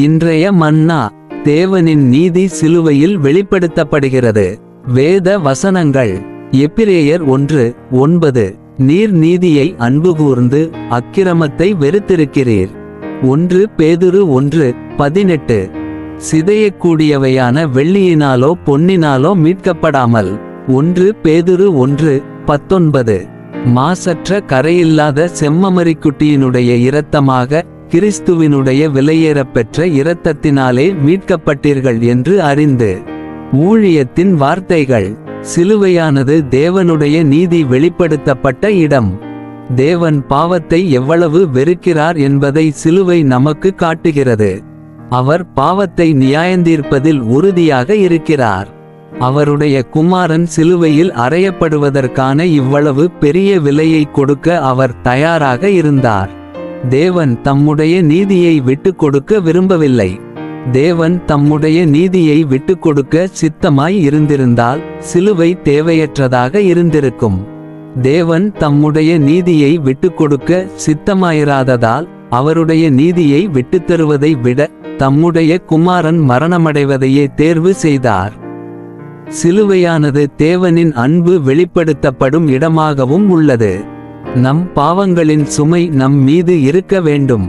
இன்றைய மன்னா தேவனின் நீதி சிலுவையில் வெளிப்படுத்தப்படுகிறது. வேத வசனங்கள். எப்பிரேயர் ஒன்று ஒன்பது. நீர் நீதியை அன்பு கூர்ந்து அக்கிரமத்தை வெறுத்திருக்கிறீர். ஒன்று பேதுரு ஒன்று பதினெட்டு. சிதையக்கூடியவையான வெள்ளியினாலோ பொன்னினாலோ மீட்கப்படாமல். ஒன்று பேதுரு ஒன்று பத்தொன்பது. மாசற்ற கரையில்லாத செம்மமரிக்குட்டியினுடைய இரத்தமாக கிறிஸ்துவினுடைய விலையேறப்பெற்ற இரத்தத்தினாலே மீட்கப்பட்டீர்கள் என்று அறிந்து ஊழியத்தின் வார்த்தைகள் சிலுவையானது தேவனுடைய நீதி வெளிப்படுத்தப்பட்ட இடம். தேவன் பாவத்தை எவ்வளவு வெறுக்கிறார் என்பதை சிலுவை நமக்கு காட்டுகிறது. அவர் பாவத்தை நியாயந்தீர்ப்பதில் உறுதியாக இருக்கிறார். அவருடைய குமாரன் சிலுவையில் அறையப்படுவதற்கான இவ்வளவு பெரிய விலையை கொடுக்க அவர் தயாராக இருந்தார். தேவன் தம்முடைய நீதியை விட்டு கொடுக்க விரும்பவில்லை. தேவன் தம்முடைய நீதியை விட்டு கொடுக்க சித்தமாய் இருந்திருந்தால் சிலுவை தேவையற்றதாக இருந்திருக்கும். தேவன் தம்முடைய நீதியை விட்டு கொடுக்க சித்தமாயிராததால் அவருடைய நீதியை விட்டுத்தருவதை விட தம்முடைய குமாரன் மரணமடைவதையே தேர்வு செய்தார். சிலுவையானது தேவனின் அன்பு வெளிப்படுத்தப்படும் இடமாகவும் உள்ளது. நம் பாவங்களின் சுமை நம் மீது இருக்க வேண்டும்.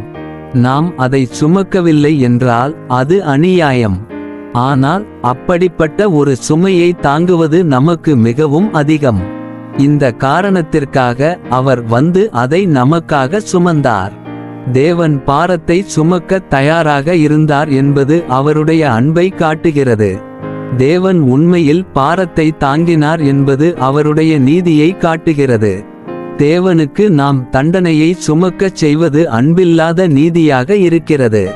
நாம் அதை சுமக்கவில்லை என்றால் அது அநியாயம். ஆனால் அப்படிப்பட்ட ஒரு சுமையை தாங்குவது நமக்கு மிகவும் அதிகம். இந்த காரணத்திற்காக அவர் வந்து அதை நமக்காக சுமந்தார். தேவன் பாரத்தை சுமக்க தயாராக இருந்தார் என்பது அவருடைய அன்பை காட்டுகிறது. தேவன் உண்மையில் பாரத்தை தாங்கினார் என்பது அவருடைய நீதியை காட்டுகிறது. தேவனுக்கு நாம் தண்டனையை சுமக்கச் செய்வது அன்பில்லாத நீதியாக இருக்கிறது.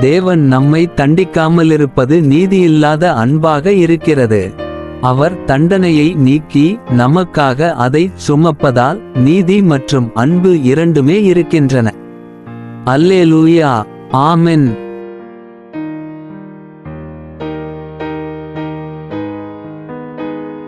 தேவன் நம்மை தண்டிக்காமலிருப்பது நீதியில்லாத அன்பாக இருக்கிறது. அவர் தண்டனையை நீக்கி நமக்காக அதை சுமப்பதால் நீதி மற்றும் அன்பு இரண்டுமே இருக்கின்றன. அல்லேலூயா. ஆமென்.